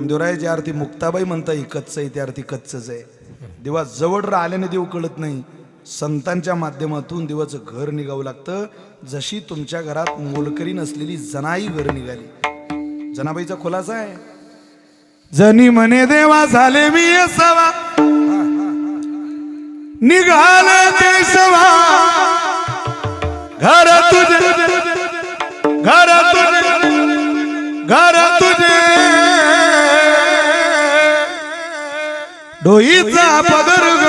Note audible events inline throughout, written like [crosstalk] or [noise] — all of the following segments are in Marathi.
नामदेवरायाची आरती मुक्ताबाई म्हणता ही कच्च आहे त्या आरती कच्चच आहे. देवा जवळ आल्याने देव कळत नाही. संतांच्या माध्यमातून देवाचं घर निघावं लागतं. जशी तुमच्या घरात मोलकरी नसलेली जनाई घर निघाली. जनाबाईचा खुलासा आहे. जनी म्हणे देवा झाले मी सवा. निघाल सवा. घर तुझे डोईचा पदर ग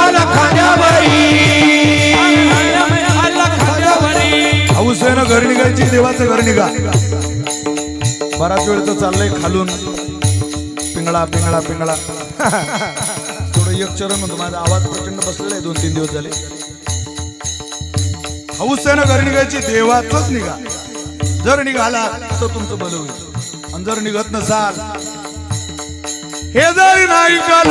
आला खाल्यावरी हौसेनं घर निघायची देवाचं घर निघा. बराच वेळ तर चाललंय खालून. पिंगळा पिंगळा पिंगळा. [laughs] थोडं एक चरण म्हणतो माझा आवाज प्रचंड बसलेला आहे दोन तीन दिवस झाले. हौसेनं घरी निघायची देवाचंच निघा. जर निघाला तर तुमचं बल होईल. आणि जर निघत नसाल हे जरी नाही काल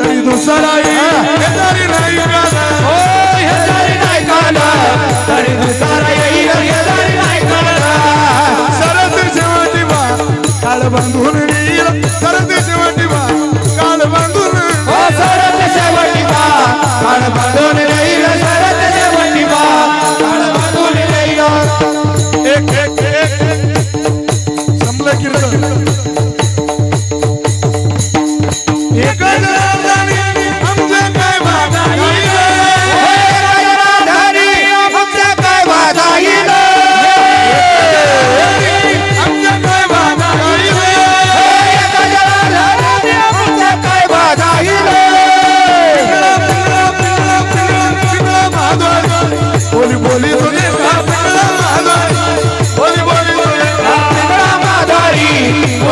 तरी दुसरा हे जरी नाही काल ओ हे जरी नाही काला तरी दुसरा येईल. हे जरी नाही काला सरद शेवटी बा काळ बांधून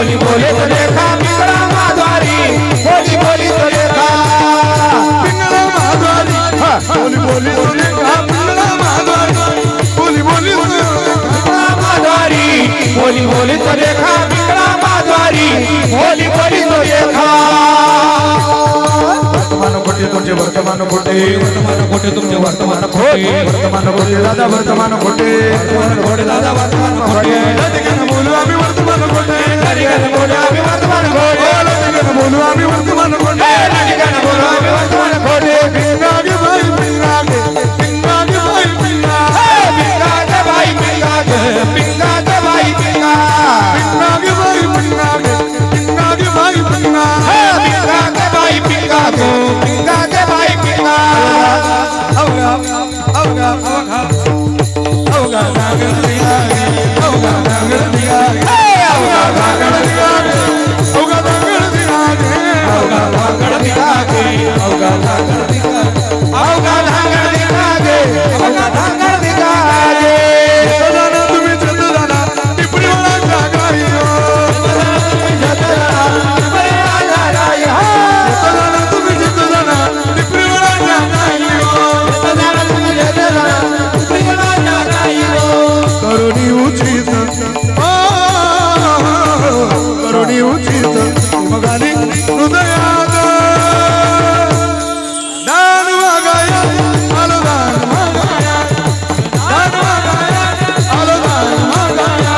बोली बोले तो देखा पिंगला माधवारी. बोली बोली तो देखा पिंगला माधवारी. बोली बोली तो तुझे पिंगला माधवारी. बोली बोली तो पिंगळा माधवारी. बोली बोली तो देखा पिंगला माधवारी. बोली बोली तो देखा वर्तमान खोटे तुमचे वर्तमान खोटे वर्तमान खोटे तुमचे वर्तमान खोटे वर्तमान खोटे दादा वर्तमान खोटे वर्तमान खोटे Oga, oga, oga. करुणी उचित मगाने हृदयात दान वागाया आलो दान वागाया दान वागाया आलो दान वागाया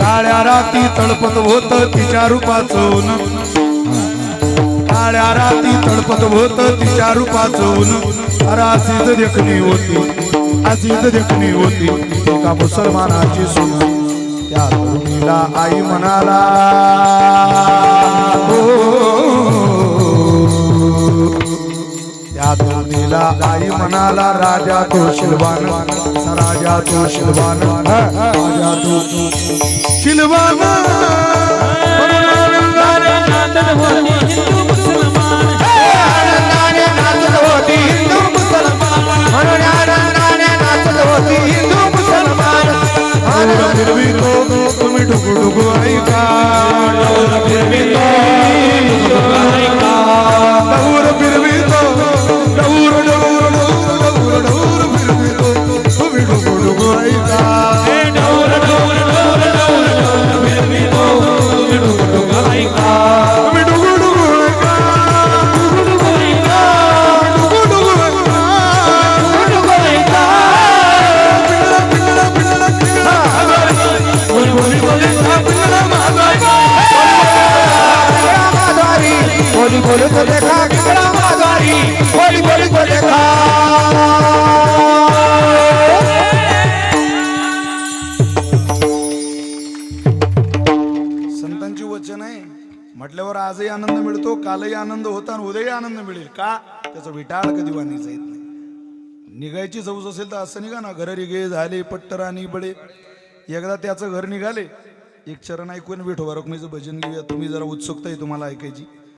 काळ्या राती तळपत होत तिच्या रूपाचं काळ्या राती तळपत होत तिच्या रूपाच ऊन अरे देखणी होती अशीच देखणी होती एका मुसलमानाची सून त्या तरुणीला आई म्हणाला त्या तरुणीला आई म्हणाला राजा तो शिलवान राजा तो शिलवान राजा तो शिलवान कालही आनंद होता आणि उद्याही आनंद मिळेल. का? त्याचा विटाळ कधी वाणीचा येत नाही. निघायची जवळ असेल तर असं निघा ना. घर रिगे झाले पट्टर आणि एकदा त्याचं घर निघाले. एक चरण ऐकून विठोबा रखमेचं भजन घेऊया. तुम्ही जरा उत्सुकता आहे तुम्हाला ऐकायची.